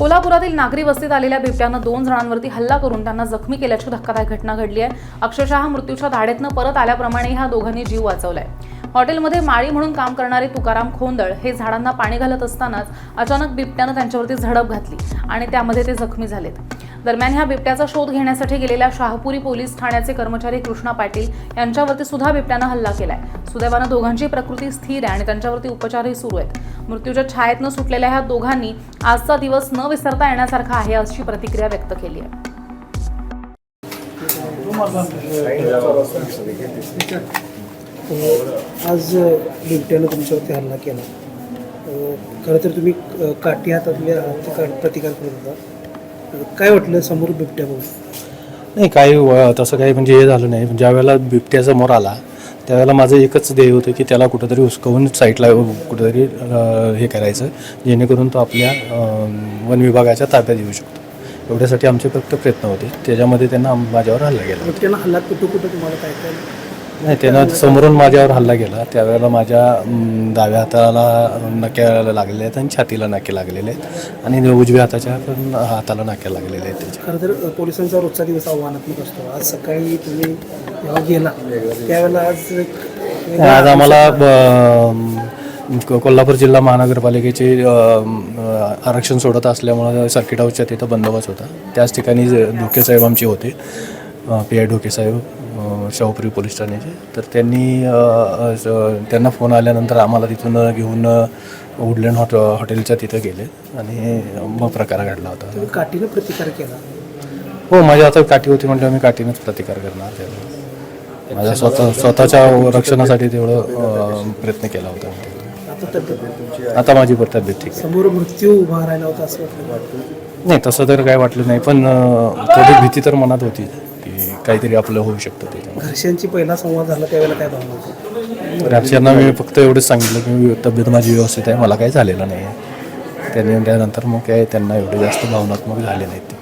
कोल्हापुरातील नागरी वस्तीत आलेल्या बिबट्यानं दोन जणांवरती हल्ला करून त्यांना जखमी केल्याची धक्कादायक घटना घडली आहे. अक्षरशः मृत्यूच्या दाढेतनं परत आल्याप्रमाणे ह्या दोघांनी जीव वाचवलाय. हॉटेलमध्ये माळी म्हणून काम करणारे तुकाराम खोंदळ हे झाडांना पाणी घालत असतानाच अचानक बिबट्यानं त्यांच्यावरती झडप घातली आणि त्यामध्ये ते जखमी झालेत. दरम्यान ह्या बिबट्याचा शोध घेण्यासाठी गेलेल्या शाहपुरी पोलीस ठाण्याचे कर्मचारी कृष्णा पाटील यांच्यावरती सुद्धा बिबट्यानं हल्ला केलाय. सुदैवानं दोघांची प्रकृती स्थिर आहे आणि त्यांच्यावरती उपचारही सुरू आहेत. मृत्यूच्या छायेतनं सुटलेल्या ह्या दोघांनी आजचा दिवस न विसरता येण्यासारखा आहे अशी प्रतिक्रिया व्यक्त केली आहे. आज बिबट्यानं तुमच्यावरती हल्ला केला. खरं तर तुम्ही काठी हातातल्या प्रतिकार प्रतिकार करत होता. काय वाटलं समोर बिबट्या बघून? नाही काही तसं काही म्हणजे हे झालं नाही. ज्या वेळेला बिबट्या समोर आला त्यावेळेला माझं एकच ध्येय होतं की त्याला कुठंतरी उसकवून साईटला कुठंतरी हे करायचं जेणेकरून तो आपल्या वन विभागाच्या ताब्यात येऊ शकतो. एवढ्यासाठी आमचे फक्त प्रयत्न होते. त्याच्यामध्ये त्यांना माझ्यावर हल्ला गेला त्यांना हल्ला कुठं कुठं तुम्हाला काय काय नाही त्यानं समोरून माझ्यावर हल्ला गेला त्यावेळेला माझ्या डाव्या हाताला नक्या लागलेल्या आहेत आणि छातीला नाके लागलेले आहेत. आणि उजव्या हाताच्या पण हाताला नाक्या लागलेल्या आहेत त्याच्या. खरं तर पोलिसांचा रोजचा दिवस आव्हानात्मक असतो आज सकाळी तुम्ही जेव्हा गेला त्यावेळेला आज आज आम्हाला कोल्हापूर जिल्हा महानगरपालिकेचे आरक्षण सोडत असल्यामुळं सर्किट हाऊसच्या तिथं बंदोबस्त होता. त्याच ठिकाणी ढोके साहेब आमचे होते पी आय ढोके साहेब शाहूपुरी पोलीस ठाण्याचे. तर त्यांनी त्यांना फोन आल्यानंतर आम्हाला तिथून घेऊन वुडलँड हॉट हॉटेलच्या तिथं गेले. आणि मग प्रकार घडला होता. काठीनं प्रतिकार केला? हो माझ्या आता काठी होती म्हणजे मी काठीनंच प्रतिकार करणार त्यावेळेला माझ्या स्वतः स्वतःच्या रक्षणासाठी तेवढं प्रयत्न केला होता. आता माझी तब्येत ठीक आहे. समोर मृत्यू उभा राहिला होता असं नाही तसं तर काय वाटलं नाही पण थोडी भीती तर मनात होती. काहीतरी आपलं होऊ शकतं त्याच्यामध्ये. घरच्यांची पहिला संवाद झाला त्यावेळेला काय भावना होती घरच्यांना मी फक्त एवढंच सांगितलं की तब्येत माझी व्यवस्थित आहे मला काही झालेलं नाही आहे. त्यांनी त्यानंतर मग काय त्यांना एवढे जास्त भावनात्मक झाले नाहीत ते.